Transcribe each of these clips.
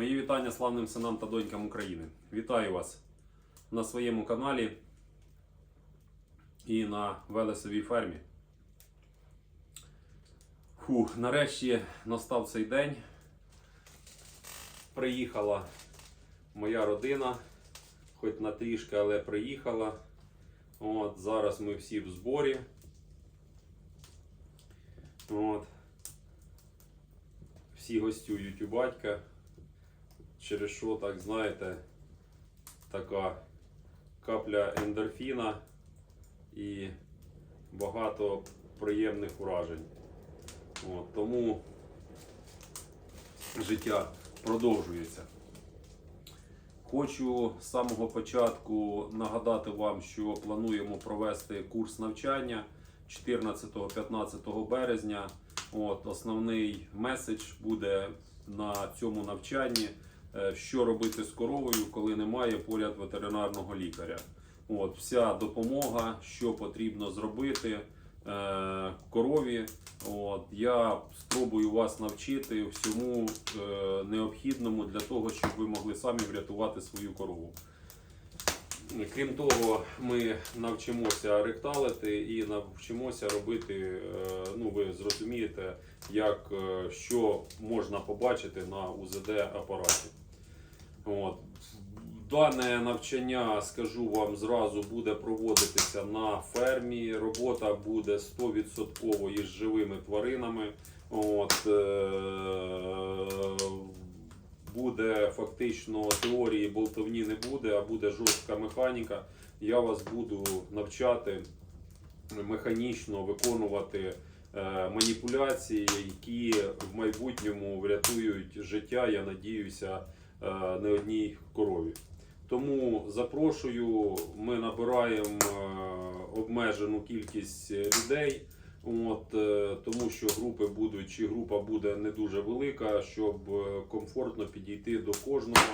Мої вітання славним синам та донькам України. Вітаю вас на своєму каналі і на Велесовій фермі. Фух, нарешті настав цей день. Приїхала моя родина, хоч на трішки, але приїхала. От, зараз ми всі в зборі. От. Всі гостюють у батька. Через що, так знаєте, така капля ендорфіна і багато приємних вражень. От, тому життя продовжується. Хочу з самого початку нагадати вам, що плануємо провести курс навчання 14-15 березня. От, основний меседж буде на цьому навчанні, що робити з коровою, коли немає поряд ветеринарного лікаря. От, вся допомога, що потрібно зробити е, корові. От, я спробую вас навчити всьому е, необхідному для того, щоб ви могли самі врятувати свою корову. Крім того, ми навчимося ректалити і навчимося робити, е, ну ви зрозумієте, як е, що можна побачити на УЗД апараті. От. Дане навчання, скажу вам зразу, буде проводитися на фермі. Робота буде 100% із живими тваринами. От, е- буде фактично теорії болтовні не буде, а буде жорстка механіка. Я вас буду навчати механічно виконувати е, маніпуляції, які в майбутньому врятують життя, я надіюся, не одній корові. Тому запрошую, ми набираємо е, обмежену кількість людей. От, е, тому що групи будуть, чи група буде не дуже велика, щоб е, комфортно підійти до кожного.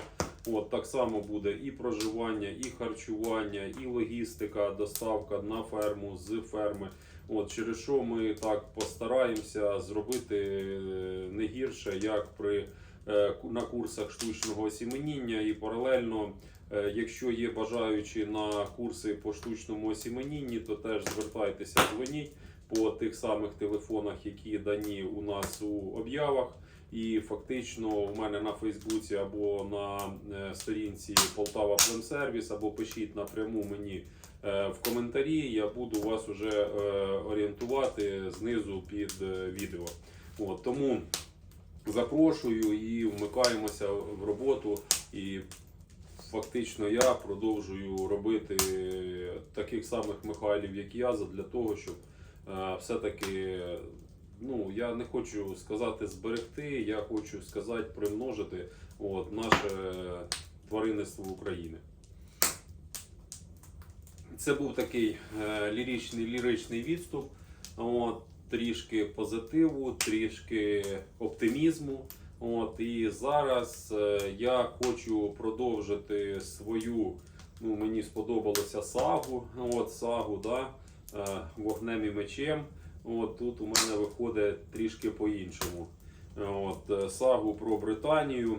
От, так само буде і проживання, і харчування, і логістика, доставка на ферму з ферми. От, через що ми так постараємося зробити е, не гірше, як при е, на курсах штучного осіменіння, і паралельно, е, якщо є бажаючі на курси по штучному осіменінні, то теж звертайтеся, дзвоніть по тих самих телефонах, які дані у нас у об'явах. І фактично у мене на Фейсбуці або на е, сторінці Полтава Племсервіс, або пишіть напряму мені е, в коментарі. Я буду вас уже е, орієнтувати знизу під е, відео. От, тому запрошую і вмикаємося в роботу. І фактично я продовжую робити таких самих Михайлів, як я, для того, щоб е, все-таки, ну, я не хочу сказати зберегти, я хочу сказати примножити от, наше тваринництво України. Це був такий е, ліричний, ліричний відступ. От, трішки позитиву, трішки оптимізму. От, і зараз е, я хочу продовжити свою, ну, мені сподобалося сагу, от, сагу, да, е, вогнем і мечем. От, тут у мене виходить трішки по-іншому. От, е, сагу про Британію.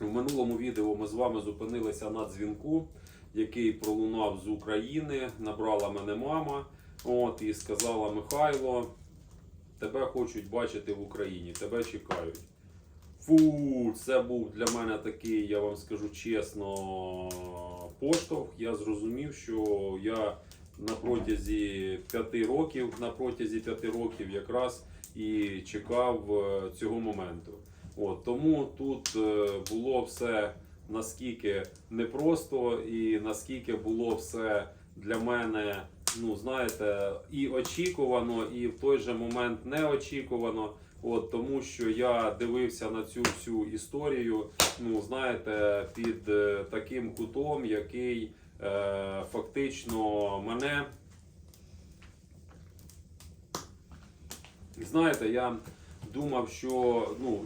В минулому відео ми з вами зупинилися на дзвінку, який пролунав з України. Набрала мене мама от, і сказала Михайло, тебе хочуть бачити в Україні, тебе чекають. Фу, це був для мене такий, я вам скажу чесно, поштовх. Я зрозумів, що я на протязі п'яти років, на протязі п'яти років якраз і чекав е, цього моменту. От, тому тут е, було все наскільки непросто і наскільки було все для мене, ну знаєте, і очікувано, і в той же момент неочікувано. От, тому що я дивився на цю всю історію, ну знаєте, під е, таким кутом, який е, фактично мене. Знаєте, я думав, що ну,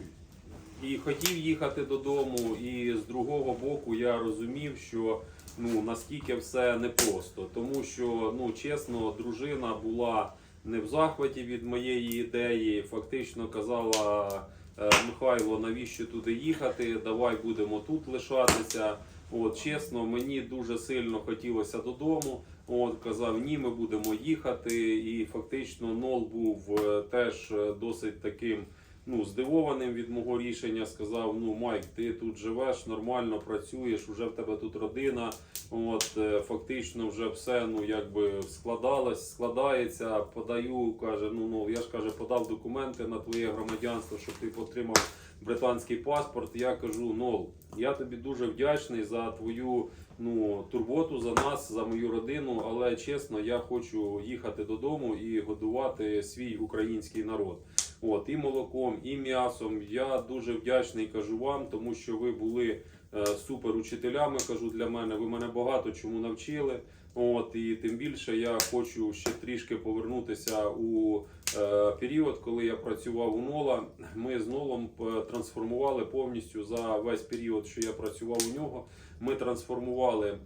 і хотів їхати додому, і з другого боку я розумів, що ну, наскільки все непросто. Тому що, ну, чесно, дружина була не в захваті від моєї ідеї. Фактично казала е, Михайло, навіщо туди їхати? Давай будемо тут лишатися. От чесно, мені дуже сильно хотілося додому. От казав, ні, ми будемо їхати. І фактично Нол був е, теж е, досить таким ну, здивованим від мого рішення. Сказав: ну, Майк, ти тут живеш, нормально працюєш, вже в тебе тут родина. От е, фактично вже все ну якби складалось, складається. Подаю, каже, ну ну я ж каже, подав документи на твоє громадянство, щоб ти отримав британський паспорт. Я кажу, нол, я тобі дуже вдячний за твою ну турботу за нас, за мою родину. Але чесно, я хочу їхати додому і годувати свій український народ. От і молоком, і м'ясом. Я дуже вдячний кажу вам, тому що ви були е, супер учителями. Кажу для мене. Ви мене багато чому навчили. От і тим більше я хочу ще трішки повернутися у е, період, коли я працював у Нола. Ми з Нолом е, трансформували повністю за весь період, що я працював у нього. Ми трансформували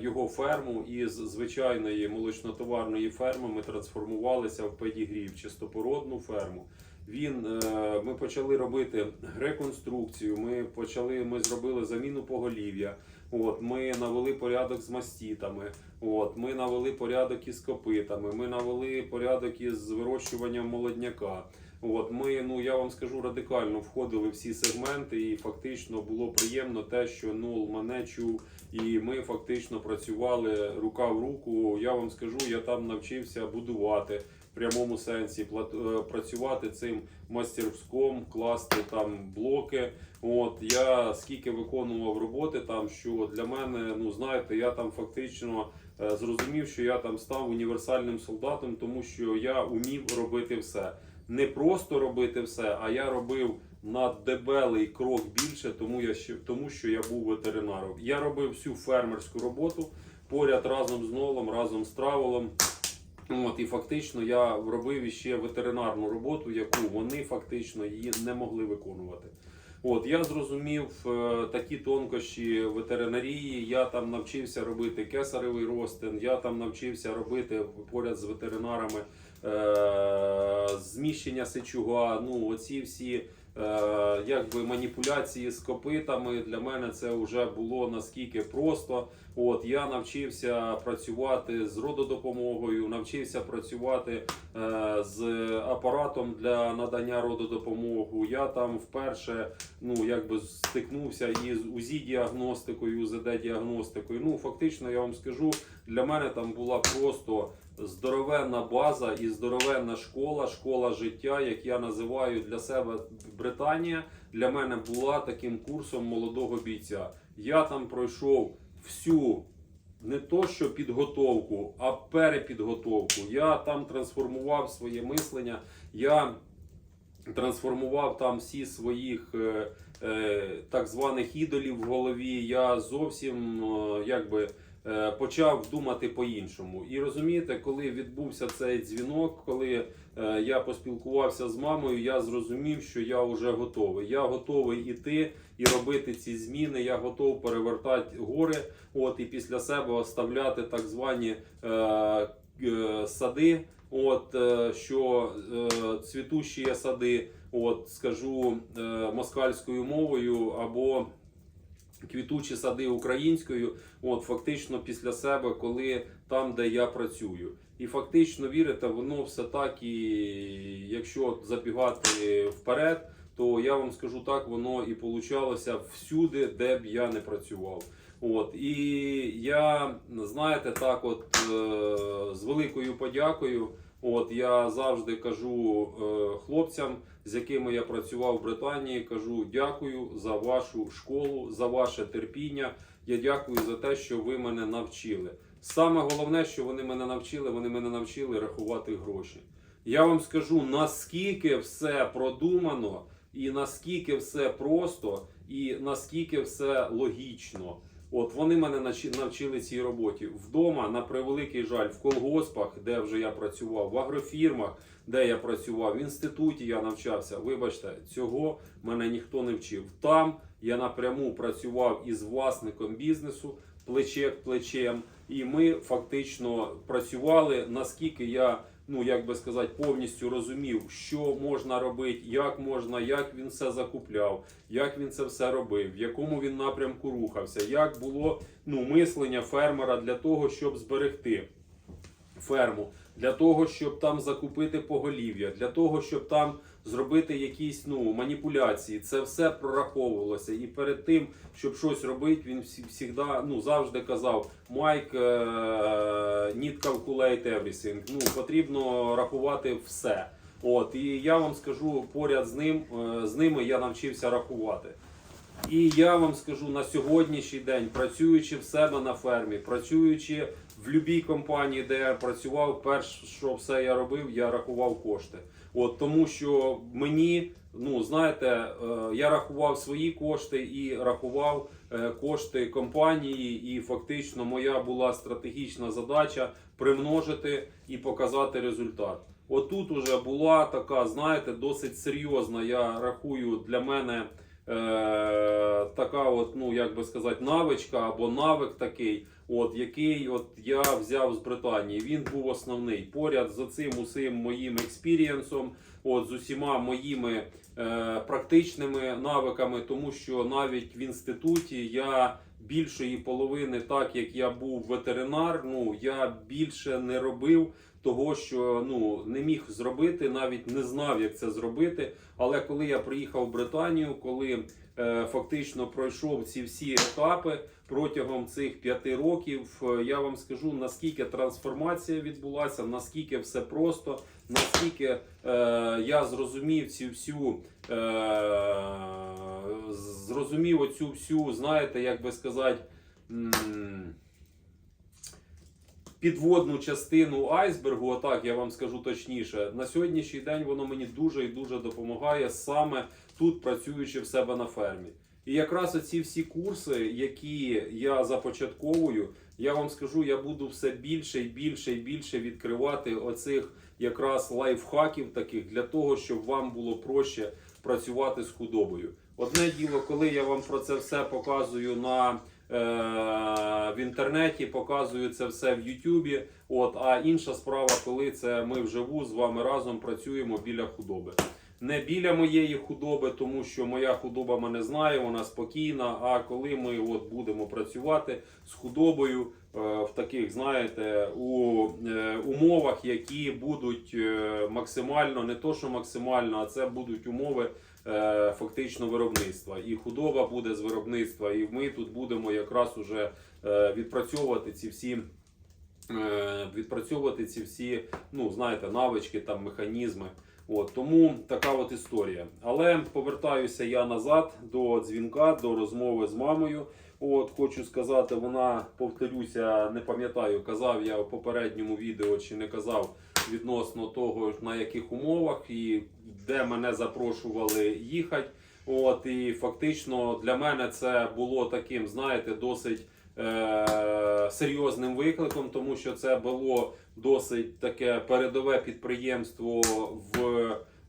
його ферму із звичайної молочнотоварної ферми. Ми трансформувалися в педігрі, в чистопородну ферму. Він е, ми почали робити реконструкцію. Ми почали, ми зробили заміну поголів'я. От ми навели порядок з мастітами. От ми навели порядок із копитами. Ми навели порядок із вирощуванням молодняка. От ми, ну я вам скажу, радикально входили всі сегменти, і фактично було приємно те, що Нол мене чув, і ми фактично працювали рука в руку. Я вам скажу, я там навчився будувати в прямому сенсі, е, працювати цим мастерськом, класти там блоки. От я скільки виконував роботи там, що для мене, ну знаєте, я там фактично е, зрозумів, що я там став універсальним солдатом, тому що я умів робити все. Не просто робити все, а я робив на дебелий крок більше, тому я тому, що я був ветеринаром. Я робив всю фермерську роботу поряд разом з нолом, разом з траволом. От, і фактично я робив іще ветеринарну роботу, яку вони фактично її не могли виконувати. От я зрозумів е, такі тонкощі ветеринарії. Я там навчився робити кесаревий ростин, я там навчився робити поряд з ветеринарами зміщення сечуга. Ну, оці всі е, якби маніпуляції з копитами для мене це вже було наскільки просто. От я навчився працювати з рододопомогою, навчився працювати е, з апаратом для надання рододопомоги. Я там вперше ну якби стикнувся із УЗІ діагностикою, УЗД діагностикою. Ну фактично, я вам скажу, для мене там була просто здоровенна база і здоровенна школа, школа життя, як я називаю для себе Британія. Для мене була таким курсом молодого бійця. Я там пройшов всю не то, що підготовку, а перепідготовку. Я там трансформував своє мислення. Я трансформував там всі своїх е, е, так званих ідолів в голові. Я зовсім е, якби. Е, Почав думати по-іншому. І розумієте, коли відбувся цей дзвінок, коли е, я поспілкувався з мамою, я зрозумів, що я вже готовий. Я готовий іти і робити ці зміни. Я готов перевертати гори, от і після себе оставляти так звані е, е, сади. От е, що е, цвітущі сади, от скажу е, москальською мовою або квітучі сади українською, от фактично після себе, коли там, де я працюю. І фактично вірите, воно все так, і якщо забігати вперед, то я вам скажу так, воно і получалося всюди, де б я не працював. От і я знаєте, так, от е, з великою подякою. От я завжди кажу е, хлопцям, з якими я працював в Британії, кажу дякую за вашу школу, за ваше терпіння. Я дякую за те, що ви мене навчили. Саме головне, що вони мене навчили, вони мене навчили рахувати гроші. Я вам скажу, наскільки все продумано, і наскільки все просто, і наскільки все логічно. От вони мене навчили цій роботі вдома, на превеликий жаль, в колгоспах, де вже я працював, в агрофірмах, де я працював, в інституті я навчався. Вибачте, цього мене ніхто не вчив. Там я напряму працював із власником бізнесу, плече к плечем, і ми фактично працювали, наскільки я ну як би сказати, повністю розумів, що можна робити, як можна, як він все закупляв, як він це все робив, в якому він напрямку рухався, як було ну, мислення фермера для того, щоб зберегти ферму, для того, щоб там закупити поголів'я, для того, щоб там зробити якісь ну, маніпуляції. Це все прораховувалося. І перед тим, щоб щось робити, він всігда, ну, завжди казав: Майк, е, need calculate everything. Ну, потрібно рахувати все. От, і я вам скажу, поряд з ним, е, з ними я навчився рахувати. І я вам скажу на сьогоднішній день, працюючи в себе на фермі, працюючи в будь-якій компанії, де я працював, перше, що все я робив, я рахував кошти. От тому, що мені, ну знаєте, е, я рахував свої кошти і рахував е, кошти компанії, і фактично моя була стратегічна задача примножити і показати результат. Отут уже була така, знаєте, досить серйозна. Я рахую для мене е, така, от, ну як би сказати, навичка або навик такий, от який от я взяв з Британії. Він був основний. Поряд з цим усім моїм експірієнсом, от з усіма моїми е, практичними навиками, тому що навіть в інституті я більшої половини, так як я був ветеринар, ну я більше не робив того, що ну не міг зробити, навіть не знав, як це зробити. Але коли я приїхав в Британію, коли е, фактично пройшов ці всі етапи протягом цих п'яти років, е, я вам скажу наскільки трансформація відбулася, наскільки все просто, наскільки е, я зрозумів цю всю. Е, зрозумів оцю всю, знаєте, як би сказати. підводну частину айсбергу, отак я вам скажу точніше, на сьогоднішній день воно мені дуже і дуже допомагає саме тут, працюючи в себе на фермі. І якраз оці всі курси, які я започатковую, я вам скажу, я буду все більше і більше і більше відкривати оцих якраз лайфхаків таких для того, щоб вам було проще працювати з худобою. Одне діло, коли я вам про це все показую на е, в інтернеті, показую це все в Ютубі. От, а інша справа, коли це ми вживу з вами разом працюємо біля худоби. Не біля моєї худоби, тому що моя худоба мене знає, вона спокійна. А коли ми от будемо працювати з худобою е, в таких, знаєте, у е, умовах, які будуть е, максимально, не то що максимально, а це будуть умови фактично виробництва. І худоба буде з виробництва, і ми тут будемо якраз уже відпрацьовувати ці всі. Відпрацьовувати ці всі, ну знаєте, навички, там механізми. От тому така от історія. Але повертаюся я назад до дзвінка, до розмови з мамою. От хочу сказати, вона повторюся, не пам'ятаю, казав я в попередньому відео чи не казав відносно того, на яких умовах і де мене запрошували їхати. От і фактично для мене це було таким, знаєте, досить серйозним викликом, тому що це було досить таке передове підприємство в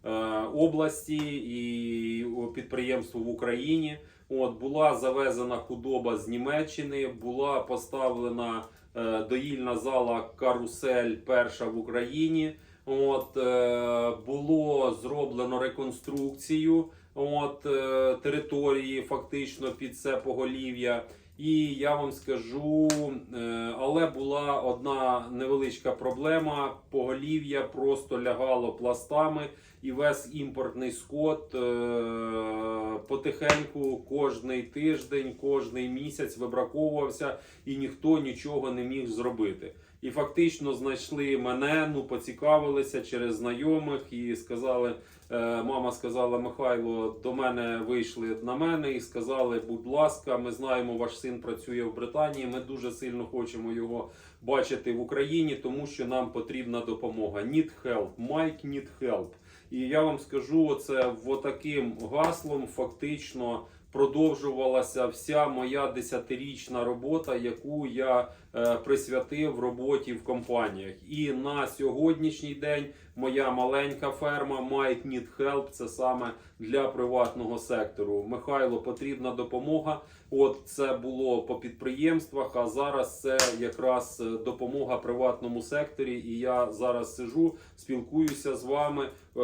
е, області і підприємство в Україні. От була завезена худоба з Німеччини, була поставлена е, доїльна зала карусель перша в Україні. От е, було зроблено реконструкцію от е, території, фактично під це поголів'я. І я вам скажу, е, але була одна невеличка проблема. Поголів'я просто лягало пластами, і весь імпортний скот е, потихеньку кожний тиждень, кожний місяць вибраковувався, і ніхто нічого не міг зробити. І фактично знайшли мене, ну поцікавилися через знайомих і сказали. Е, Мама сказала Михайло, до мене вийшли на мене і сказали, будь ласка, ми знаємо, ваш син працює в Британії. Ми дуже сильно хочемо його бачити в Україні, тому що нам потрібна допомога. Need help, Mike need help. І я вам скажу, це в таким гаслом фактично продовжувалася вся моя десятирічна робота, яку я е, присвятив роботі в компаніях. І на сьогоднішній день моя маленька ферма Might Need Help. Це саме для приватного сектору. Михайло потрібна допомога. От це було по підприємствах. А зараз це якраз е, допомога приватному секторі. І я зараз сижу, спілкуюся з вами е,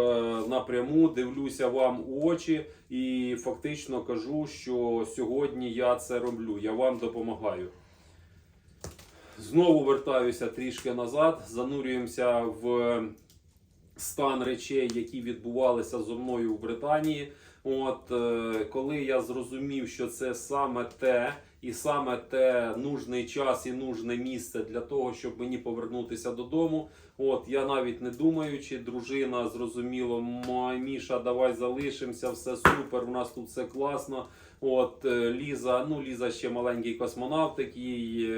напряму, дивлюся вам у очі і фактично кажу, що сьогодні я це роблю. Я вам допомагаю. Знову вертаюся трішки назад, занурюємося в стан речей, які відбувалися зо мною в Британії. От е, коли я зрозумів, що це саме те, і саме те нужний час і нужне місце для того, щоб мені повернутися додому. От я навіть не думаючи, дружина зрозуміло, Міша, давай залишимося, все супер. У нас тут все класно. От е, Ліза, ну Ліза ще маленький космонавт, такий.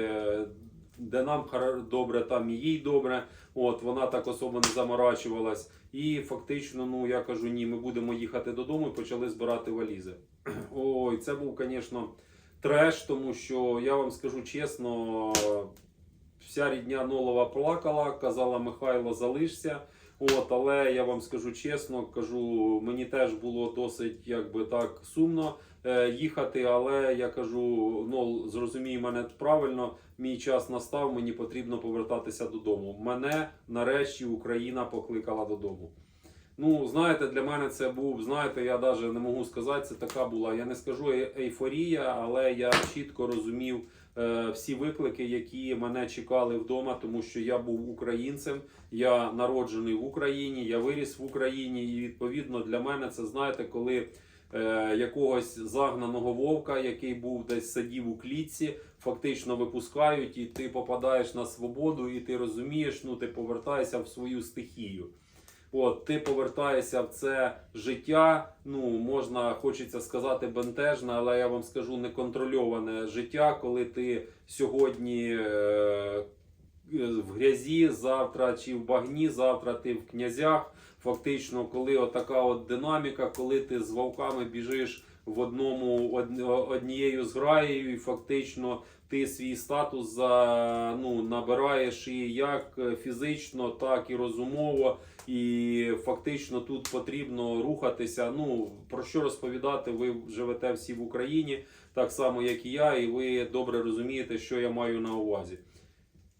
Де нам добре, там і їй добре. От вона так особо не заморачувалась. І фактично, ну я кажу, ні, ми будемо їхати додому і почали збирати валізи. Ой, це був, звісно, треш, тому що я вам скажу чесно, вся рідня Нолова плакала, казала Михайло, залишся. От, але я вам скажу чесно, кажу, мені теж було досить якби так сумно е, їхати. Але я кажу, ну зрозумій мене правильно, мій час настав, мені потрібно повертатися додому. Мене нарешті Україна покликала додому. Ну, знаєте, для мене це був, знаєте, я навіть не можу сказати, це така була. Я не скажу ейфорія, але я чітко розумів всі виклики, які мене чекали вдома, тому що я був українцем, я народжений в Україні, я виріс в Україні, і відповідно для мене це знаєте, коли е, якогось загнаного вовка, який був десь сидів у клітці, фактично випускають, і ти попадаєш на свободу, і ти розумієш, ну ти повертаєшся в свою стихію. От, ти повертаєшся в це життя. Ну можна хочеться сказати бентежне, але я вам скажу неконтрольоване життя, коли ти сьогодні е, в грязі, завтра чи в багні, завтра ти в князях. Фактично, коли отака от динаміка, коли ти з вовками біжиш в одному однією зграєю, і фактично ти свій статус ну набираєш і як фізично, так і розумово. І фактично тут потрібно рухатися. Ну про що розповідати? Ви живете всі в Україні, так само як і я, і ви добре розумієте, що я маю на увазі.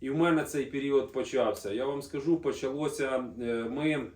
І в мене цей період почався. Я вам скажу, почалося е, ми.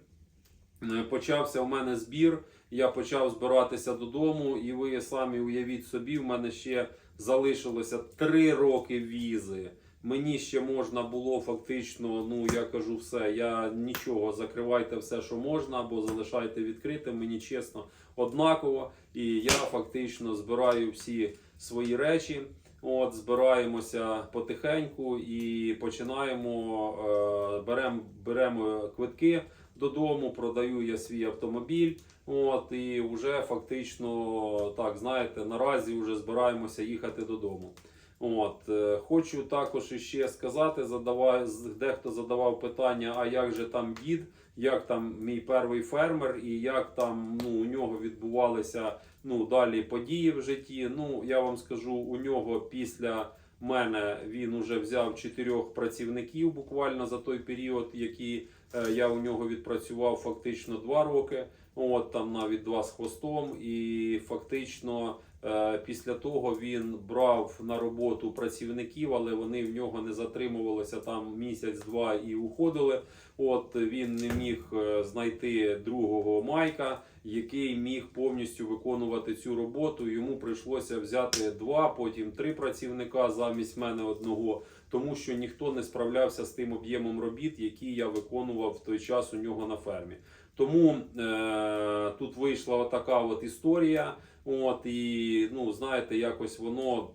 е, Почався у мене збір, я почав збиратися додому, і ви самі уявіть собі, в мене ще залишилося три роки візи. Мені ще можна було фактично, ну я кажу все, я нічого, закривайте все, що можна, або залишайте відкритим, мені чесно, однаково. І я фактично збираю всі свої речі. От, збираємося потихеньку і починаємо, е, беремо беремо квитки додому, продаю я свій автомобіль. От, і вже фактично, так, знаєте, наразі вже збираємося їхати додому. От, е, хочу також іще сказати, задавай, з- дехто задавав питання, а як же там дід, як там мій перший фермер, і як там ну, у нього відбувалися ну, далі події в житті. Ну, я вам скажу, у нього після мене він уже взяв чотирьох працівників буквально за той період, який е, я у нього відпрацював фактично два роки. От там навіть два з хвостом, і фактично е, після того він брав на роботу працівників, але вони в нього не затримувалися там місяць-два і уходили. От він не міг е, знайти другого майка, який міг повністю виконувати цю роботу. Йому прийшлося взяти два, потім три працівника замість мене одного, тому що ніхто не справлявся з тим об'ємом робіт, які я виконував в той час у нього на фермі. Тому е, тут вийшла така от історія. От і ну знаєте, якось воно.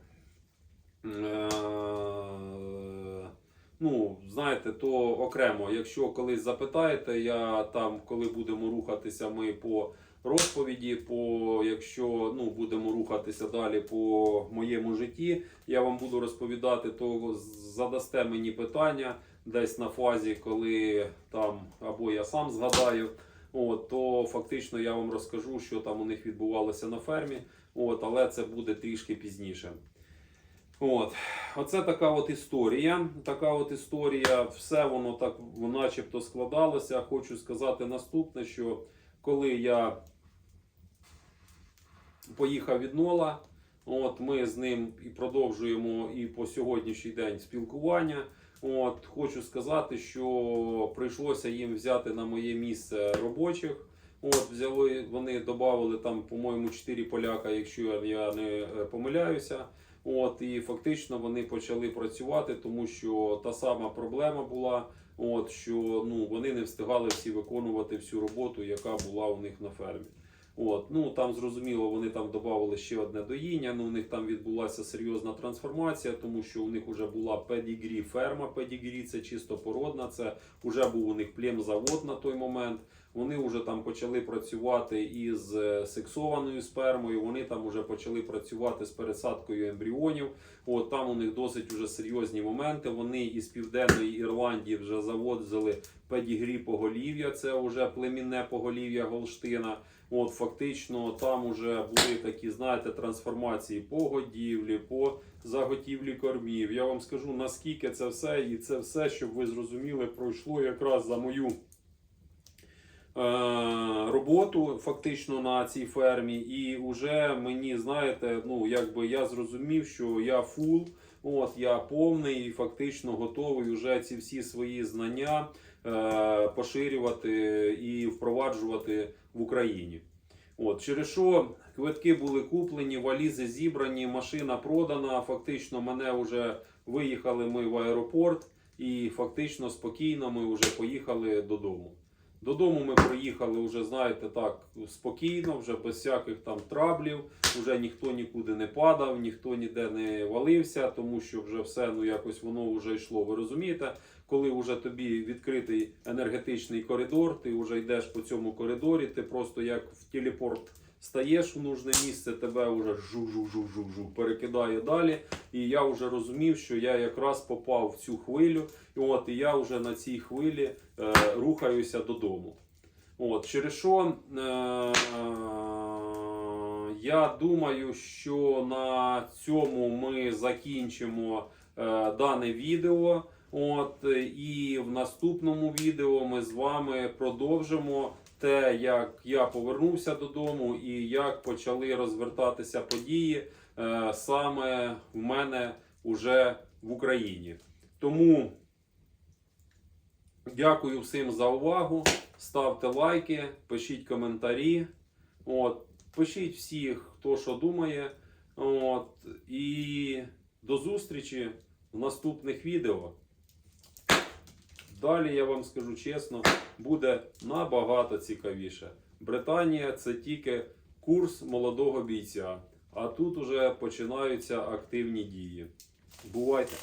Е, ну, знаєте, то окремо. Якщо колись запитаєте, я там, коли будемо рухатися, ми по розповіді, по якщо ну, будемо рухатися далі по моєму житті, я вам буду розповідати, то задасте мені питання десь на фазі, коли там або я сам згадаю. От, то фактично я вам розкажу, що там у них відбувалося на фермі. От, але це буде трішки пізніше. От. Оце така от історія. Така от історія, все воно так начебто складалося. Хочу сказати наступне, що коли я поїхав від Нола, от ми з ним і продовжуємо і по сьогоднішній день спілкування. От хочу сказати, що прийшлося їм взяти на моє місце робочих. От взяли, вони додали там, по-моєму, 4 поляка, якщо я- не е, помиляюся. От і фактично вони почали працювати, тому що та сама проблема була. От що ну вони не встигали всі виконувати всю роботу, яка була у них на фермі. От, ну там зрозуміло, вони там додали ще одне доїння. Ну у них там відбулася серйозна трансформація, тому що у них вже була педігрі ферма. Педігрі це чисто породна. Це вже був у них племзавод на той момент. Вони вже там почали працювати із е, сексованою спермою. Вони там вже почали працювати з пересадкою ембріонів. От там у них досить уже серйозні моменти. Вони із південної Ірландії вже заводили педігрі поголів'я. Це вже племінне поголів'я Голштина. От фактично там вже були такі, знаєте, трансформації по годівлі, по заготівлі кормів. Я вам скажу наскільки це все, і це все, щоб ви зрозуміли, пройшло якраз за мою е, роботу фактично на цій фермі. І вже мені, знаєте, ну якби я зрозумів, що я фул, от я повний і фактично готовий вже ці всі свої знання е, поширювати і впроваджувати в Україні. От, через що квитки були куплені, валізи зібрані, машина продана. Фактично, мене вже виїхали ми в аеропорт, і фактично спокійно ми вже поїхали додому. Додому ми приїхали вже, знаєте, так спокійно, вже без всяких там траблів. Вже ніхто нікуди не падав, ніхто ніде не валився, тому що вже все ну якось воно вже йшло. Ви розумієте, коли вже тобі відкритий енергетичний коридор, ти вже йдеш по цьому коридорі, ти просто як в телепорт стаєш в нужне місце, тебе вже жу-жу-жу-жу-жу перекидає далі. І я вже розумів, що я якраз попав в цю хвилю, і от і я вже на цій хвилі е, рухаюся додому. От, через що е, я думаю, що на цьому ми закінчимо е, дане відео. От, і в наступному відео ми з вами продовжимо те, як я повернувся додому і як почали розвертатися події е, саме в мене уже в Україні. Тому дякую всім за увагу. Ставте лайки, пишіть коментарі. От, пишіть всіх, хто що думає. От, і до зустрічі в наступних відео. Далі я вам скажу чесно, буде набагато цікавіше. Британія це тільки курс молодого бійця, а тут уже починаються активні дії. Бувайте!